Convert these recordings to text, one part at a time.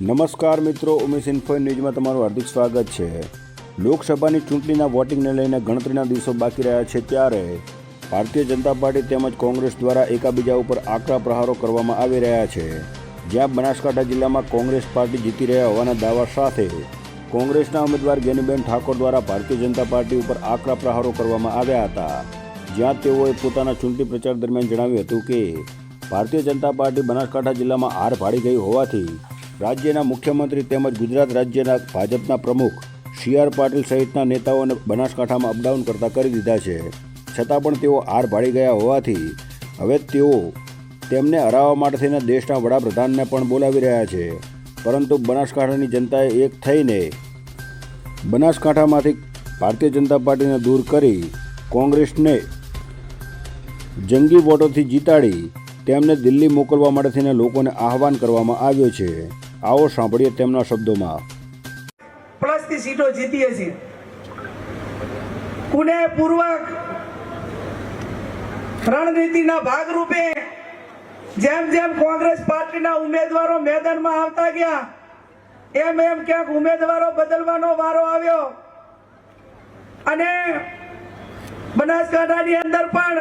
નમસ્કાર મિત્રો, ઉમેશ ઇન્ફો ન્યૂઝમાં તમારું હાર્દિક સ્વાગત છે. લોકસભાની ચૂંટણીના વોટિંગને લઈને ગણતરીના દિવસો બાકી રહ્યા છે ત્યારે ભારતીય જનતા પાર્ટી તેમજ કોંગ્રેસ દ્વારા એકાબીજા ઉપર આકરા પ્રહારો કરવામાં આવી રહ્યા છે. જ્યાં બનાસકાંઠા જિલ્લામાં કોંગ્રેસ પાર્ટી જીતી રહ્યા હોવાના દાવા સાથે કોંગ્રેસના ઉમેદવાર ગેનીબેન ઠાકોર દ્વારા ભારતીય જનતા પાર્ટી ઉપર આકરા પ્રહારો કરવામાં આવ્યા હતા. જ્યાં તેઓએ પોતાના ચૂંટણી પ્રચાર દરમિયાન જણાવ્યું હતું કે, ભારતીય જનતા પાર્ટી બનાસકાંઠા જિલ્લામાં હાર ભાડી ગઈ હોવાથી રાજ્યના મુખ્યમંત્રી તેમજ ગુજરાત રાજ્યના ભાજપના પ્રમુખ સી આર પાટીલ સહિતના નેતાઓને બનાસકાંઠામાં અપડાઉન કરતા કરી દીધા છે. છતાં પણ તેઓ હાર ભાળી ગયા હોવાથી હવે તેઓ તેમને હરાવવા માટે થઈને દેશના વડાપ્રધાનને પણ બોલાવી રહ્યા છે. પરંતુ બનાસકાંઠાની જનતાએ એક થઈને બનાસકાંઠામાંથી ભારતીય જનતા પાર્ટીને દૂર કરી કોંગ્રેસને જંગી વોટોથી જીતાડી તેમને દિલ્હી મોકલવા માટે થઈને લોકોને આહવાન કરવામાં આવ્યો છે. આવો સાંભળીએ તેમના શબ્દોમાં. પ્લસથી સીટો જીતીએ છીએ. પુનેપૂર્વક રણનીતિના ભાગરૂપે જેમ જેમ કોંગ્રેસ પાર્ટીના ઉમેદવારો મેદાનમાં આવતા ગયા, એમ એમ ક્યાંક ઉમેદવારો બદલવાનો વારો આવ્યો. અને બનાસકાંઠાની અંદર પણ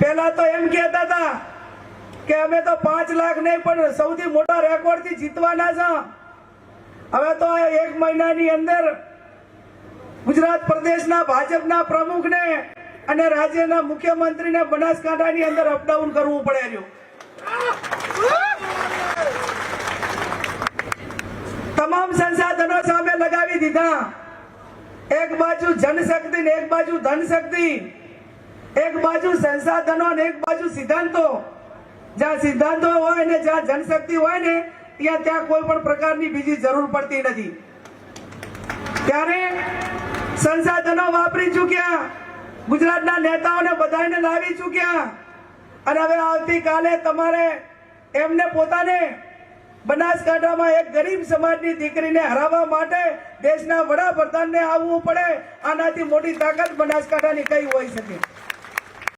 પહેલા તો એમ કહેતા હતા કે અમે તો પાંચ લાખ નહીં, પણ સૌથી મોટા રેકોર્ડથી જીતવાના છે. હવે તો એક મહિનાની અંદર ગુજરાત પ્રદેશના ભાજપના પ્રમુખને અને રાજ્યના મુખ્યમંત્રીને બનાસકાંઠાની અંદર અપડાઉન કરવું પડે તમામ સંસાધનો સામે લગાવી દીધા. એક બાજુ જનશક્તિ ને એક બાજુ ધનશક્તિ, એક બાજુ સંસાધનો ને એક બાજુ સિદ્ધાંતો. જ્યાં સિદ્ધાંતો હોય ને જ્યાં જનશક્તિ હોય ને, ત્યાં ત્યાં કોઈ પણ પ્રકારની બીજી જરૂર પડતી નથી. ત્યારે સંસાધનો વાપરી ચૂક્યા. ગુજરાતના નેતાઓને બધાને લાવી ચૂક્યા. અને હવે આવતીકાલે તમારે એમને પોતાને બનાસકાંઠામાં એક ગરીબ સમાજની દીકરીને હરાવવા માટે દેશના વડાપ્રધાનને આવવું પડે. આનાથી મોટી તાકાત બનાસકાંઠાની કઈ હોઈ શકે?